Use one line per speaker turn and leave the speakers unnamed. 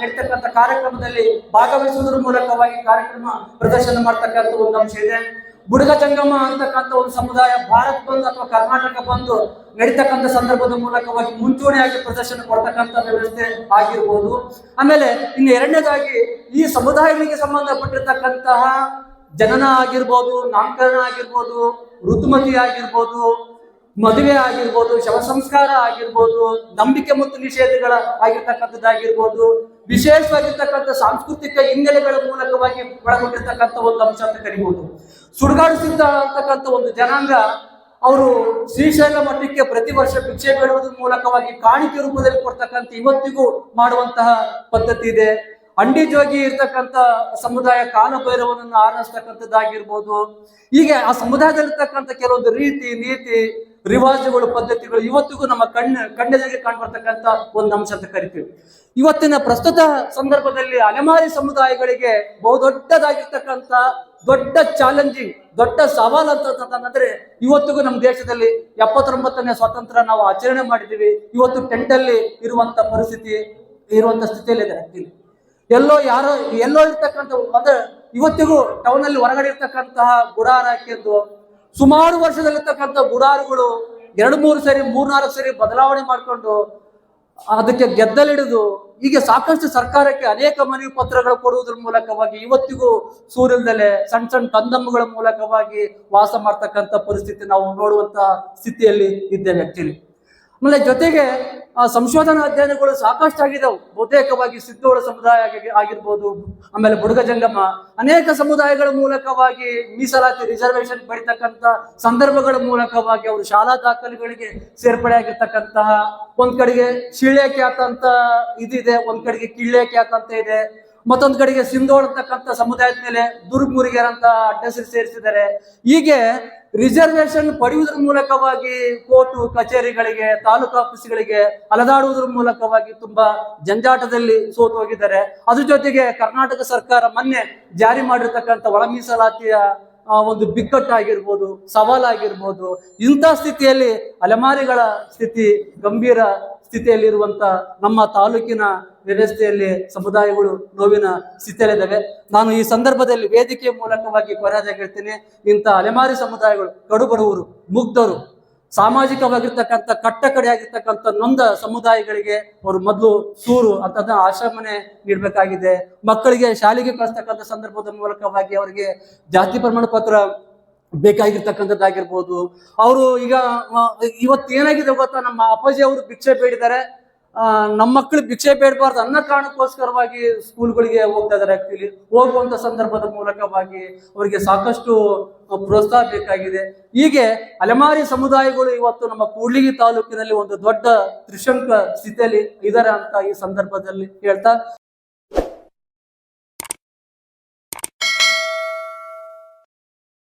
ನಡೀತಕ್ಕಂಥ ಕಾರ್ಯಕ್ರಮದಲ್ಲಿ ಭಾಗವಹಿಸುವುದರ ಮೂಲಕವಾಗಿ ಕಾರ್ಯಕ್ರಮ ಪ್ರದರ್ಶನ ಮಾಡ್ತಕ್ಕಂಥ ಒಂದು ಅಂಶ ಇದೆ. ಬುಡಗ ಜಂಗಮ ಅಂತಕ್ಕಂಥ ಒಂದು ಸಮುದಾಯ ಭಾರತ್ ಬಂದ್ ಅಥವಾ ಕರ್ನಾಟಕ ಬಂದು ನಡೀತಕ್ಕಂಥ ಸಂದರ್ಭದ ಮೂಲಕವಾಗಿ ಮುಂಚೂಣಿಯಾಗಿ ಪ್ರದರ್ಶನ ಕೊಡ್ತಕ್ಕಂಥ ವ್ಯವಸ್ಥೆ ಆಗಿರ್ಬೋದು. ಆಮೇಲೆ ಇನ್ನು ಎರಡನೇದಾಗಿ ಈ ಸಮುದಾಯಗಳಿಗೆ ಸಂಬಂಧಪಟ್ಟಿರ್ತಕ್ಕಂತಹ ಜನನ ಆಗಿರ್ಬೋದು, ನಾಮಕರಣ ಆಗಿರ್ಬೋದು, ಋತುಮತಿ ಆಗಿರ್ಬೋದು ಮದುವೆ ಆಗಿರ್ಬೋದು ಶವ ಸಂಸ್ಕಾರ ಆಗಿರ್ಬೋದು, ನಂಬಿಕೆ ಮತ್ತು ನಿಷೇಧಗಳ ಆಗಿರ್ತಕ್ಕಂಥದ್ದಾಗಿರ್ಬೋದು, ವಿಶೇಷವಾಗಿರ್ತಕ್ಕಂಥ ಸಾಂಸ್ಕೃತಿಕ ಹಿನ್ನೆಲೆಗಳ ಮೂಲಕವಾಗಿ ಒಳಗೊಂಡಿರ್ತಕ್ಕಂಥ ಒಂದು ಅಂಶ ಅಂತ ಕರಿಬಹುದು ಸುಡುಗಾಡು ಸಿದ್ಧ ಅಂತಕ್ಕಂಥ ಒಂದು ಜನಾಂಗ, ಅವರು ಶ್ರೀಶೈಲ ಮಠಕ್ಕೆ ಪ್ರತಿ ವರ್ಷ ಭಿಕ್ಷೆ ಬೇಡುವುದರ ಮೂಲಕವಾಗಿ ಕಾಣಿಕೆ ರೂಪದಲ್ಲಿ ಕೊಡ್ತಕ್ಕಂಥ ಇವತ್ತಿಗೂ ಮಾಡುವಂತಹ ಪದ್ಧತಿ ಇದೆ. ಅಂಡಿ ಜೋಗಿ ಇರ್ತಕ್ಕಂಥ ಸಮುದಾಯ ಕಾಲಭೈರವನನ್ನು ಆರಿಸ್ತಕ್ಕಂಥದ್ದಾಗಿರ್ಬೋದು ಹೀಗೆ ಆ ಸಮುದಾಯದಲ್ಲಿರ್ತಕ್ಕಂಥ ಕೆಲವೊಂದು ರೀತಿ, ನೀತಿ ರಿವಾಜುಗಳು, ಪದ್ಧತಿಗಳು ಇವತ್ತಿಗೂ ನಮ್ಮ ಕಣ್ಣು ಕಣ್ಣೆದುರಿಗೆ ಕಾಣ್ಬರ್ತಕ್ಕಂಥ ಒಂದು ಅಂಶ ಅಂತ ಕರಿತೀವಿ. ಇವತ್ತಿನ ಪ್ರಸ್ತುತ ಸಂದರ್ಭದಲ್ಲಿ ಅಲೆಮಾರಿ ಸಮುದಾಯಗಳಿಗೆ ಬಹುದೊಡ್ಡದಾಗಿರ್ತಕ್ಕಂಥ ದೊಡ್ಡ ಚಾಲೆಂಜಿಂಗ್, ದೊಡ್ಡ ಸವಾಲು ಅಂತಂದ್ರೆ ಇವತ್ತಿಗೂ ನಮ್ಮ ದೇಶದಲ್ಲಿ ಎಪ್ಪತ್ತೊಂಬತ್ತನೇ ಸ್ವಾತಂತ್ರ್ಯ ನಾವು ಆಚರಣೆ ಮಾಡಿದ್ದೀವಿ. ಇವತ್ತು ಟೆಂಟ್ ಅಲ್ಲಿ ಇರುವಂತ ಪರಿಸ್ಥಿತಿ, ಇರುವಂತ ಸ್ಥಿತಿಯಲ್ಲಿ ಇದೆ ಎಲ್ಲೋ ಯಾರೋ, ಎಲ್ಲೋ ಇರ್ತಕ್ಕಂಥ, ಅಂದ್ರೆ ಇವತ್ತಿಗೂ ಟೌನ್ ಅಲ್ಲಿ ಹೊರಗಡೆ ಇರ್ತಕ್ಕಂತಹ ಗುಡಾರ ಸುಮಾರು ವರ್ಷದಲ್ಲಿರ್ತಕ್ಕಂಥ ಗುಡಾರುಗಳು ಎರಡು ಮೂರು ಸರಿ ಮೂರ್ನಾಲ್ಕು ಸರಿ ಬದಲಾವಣೆ ಮಾಡಿಕೊಂಡು ಅದಕ್ಕೆ ಗೆದ್ದಲಿಡಿದು ಹೀಗೆ ಸಾಕಷ್ಟು ಸರ್ಕಾರಕ್ಕೆ ಅನೇಕ ಮನವಿ ಪತ್ರಗಳು ಕೊಡುವುದರ ಮೂಲಕವಾಗಿ ಇವತ್ತಿಗೂ ಸೂರ್ಯದಲ್ಲೇ ಸಣ್ಣ ಸಣ್ಣ ಕಂದಮ್ಮಗಳ ಮೂಲಕವಾಗಿ ವಾಸ ಮಾಡ್ತಕ್ಕಂಥ ಪರಿಸ್ಥಿತಿ ನಾವು ನೋಡುವಂತ ಸ್ಥಿತಿಯಲ್ಲಿ ಇದ್ದೇವೆ ಆಕ್ಚುಲಿ ಆಮೇಲೆ ಜೊತೆಗೆ ಆ ಸಂಶೋಧನಾ ಅಧ್ಯಯನಗಳು ಸಾಕಷ್ಟು ಆಗಿದಾವು. ಬಹುತೇಕವಾಗಿ ಸಿದ್ದೋಳ ಸಮುದಾಯ ಆಗಿ- ಆಗಿರ್ಬೋದು, ಆಮೇಲೆ ಬುಡಗ ಜಂಗಮ. ಅನೇಕ ಸಮುದಾಯಗಳ ಮೂಲಕವಾಗಿ ಮೀಸಲಾತಿ ರಿಸರ್ವೇಶನ್ ಪಡಿತಕ್ಕಂಥ ಸಂದರ್ಭಗಳ ಮೂಲಕವಾಗಿ ಅವರು ಶಾಲಾ ದಾಖಲೆಗಳಿಗೆ ಸೇರ್ಪಡೆ ಆಗಿರ್ತಕ್ಕಂತಹ ಒಂದ್ ಕಡೆಗೆ ಶಿಳ್ಳೆ ಖ್ಯಾತ ಅಂತ ಇದಿದೆ, ಒಂದ್ ಕಡೆಗೆ ಕಿಳ್ಳೆ ಖ್ಯಾತ ಅಂತ ಇದೆ. ಮತ್ತೊಂದ್ ಕಡೆಗೆ ಸಿಂಧೋಳ್ ಅಂತಕ್ಕಂಥ ಸಮುದಾಯದ ಮೇಲೆ ದುರ್ಗ್ ಅಂತ ಅಡ್ಡಸರಿ ಸೇರಿಸಿದ್ದಾರೆ. ಹೀಗೆ ರಿಸರ್ವೇಶನ್ ಪಡೆಯುವುದರ ಮೂಲಕವಾಗಿ ಕೋರ್ಟು, ಕಚೇರಿಗಳಿಗೆ, ತಾಲೂಕು ಆಫೀಸ್ಗಳಿಗೆ ಅಲದಾಡುವುದರ ಮೂಲಕವಾಗಿ ತುಂಬಾ ಜಂಜಾಟದಲ್ಲಿ ಸೋತು ಹೋಗಿದ್ದಾರೆ. ಅದ್ರ ಜೊತೆಗೆ ಕರ್ನಾಟಕ ಸರ್ಕಾರ ಮೊನ್ನೆ ಜಾರಿ ಮಾಡಿರ್ತಕ್ಕಂಥ ಒಳ ಮೀಸಲಾತಿಯ ಒಂದು ಬಿಕ್ಕಟ್ಟಾಗಿರ್ಬೋದು ಸವಾಲಾಗಿರ್ಬೋದು ಇಂಥ ಸ್ಥಿತಿಯಲ್ಲಿ ಅಲೆಮಾರಿಗಳ ಸ್ಥಿತಿ ಗಂಭೀರ ಸ್ಥಿತಿಯಲ್ಲಿರುವಂತ ನಮ್ಮ ತಾಲೂಕಿನ ವ್ಯವಸ್ಥೆಯಲ್ಲಿ ಸಮುದಾಯಗಳು ನೋವಿನ ಸ್ಥಿತಿಯಲ್ಲಿದ್ದಾವೆ. ನಾನು ಈ ಸಂದರ್ಭದಲ್ಲಿ ವೇದಿಕೆಯ ಮೂಲಕವಾಗಿ ಹೇಳ್ತೀನಿ. ಇಂಥ ಅಲೆಮಾರಿ ಸಮುದಾಯಗಳು, ಕಡುಬಡವರು, ಮುಗ್ಧರು, ಸಾಮಾಜಿಕವಾಗಿರ್ತಕ್ಕಂಥ ಕಟ್ಟಕಡೆ ಆಗಿರ್ತಕ್ಕಂಥ ನೊಂದ ಸಮುದಾಯಗಳಿಗೆ ಅವರು ಮೊದಲು ಸೂರು ಅಂತದ ಆಶ್ರಮನೆ ನೀಡಬೇಕಾಗಿದೆ. ಮಕ್ಕಳಿಗೆ ಶಾಲೆಗೆ ಕಳಿಸ್ತಕ್ಕಂಥ ಸಂದರ್ಭದ ಮೂಲಕವಾಗಿ ಅವರಿಗೆ ಜಾತಿ ಪ್ರಮಾಣ ಪತ್ರ ಬೇಕಾಗಿರ್ತಕ್ಕಂಥದ್ದಾಗಿರ್ಬೋದು. ಅವರು ಈಗ ಇವತ್ತು ಏನಾಗಿದೆ ಗೊತ್ತಾ? ನಮ್ಮ ಅಪ್ಪಾಜಿ ಅವರು ಭಿಕ್ಷೆ ಬೇಡಿದ್ದಾರೆ. ನಮ್ಮ ಮಕ್ಕಳು ಭಿಕ್ಷೆ ಬೇಡಬಾರ್ದು ಅನ್ನೋ ಕಾರಣಕ್ಕೋಸ್ಕರವಾಗಿ ಸ್ಕೂಲ್ಗಳಿಗೆ ಹೋಗ್ತಾ ಇದ್ದಾರೆ ಆಕ್ಚುಲಿ ಹೋಗುವಂತ ಸಂದರ್ಭದ ಮೂಲಕವಾಗಿ ಅವರಿಗೆ ಸಾಕಷ್ಟು ಪ್ರೋತ್ಸಾಹ ಬೇಕಾಗಿದೆ. ಹೀಗೆ ಅಲೆಮಾರಿ ಸಮುದಾಯಗಳು ಇವತ್ತು ನಮ್ಮ ಕೂಡ್ಲಿಗಿ ತಾಲೂಕಿನಲ್ಲಿ ಒಂದು ದೊಡ್ಡ ತ್ರಿಶಂಕ ಸ್ಥಿತಿಯಲ್ಲಿ ಇದಾರೆ ಅಂತ ಈ ಸಂದರ್ಭದಲ್ಲಿ ಹೇಳ್ತಾ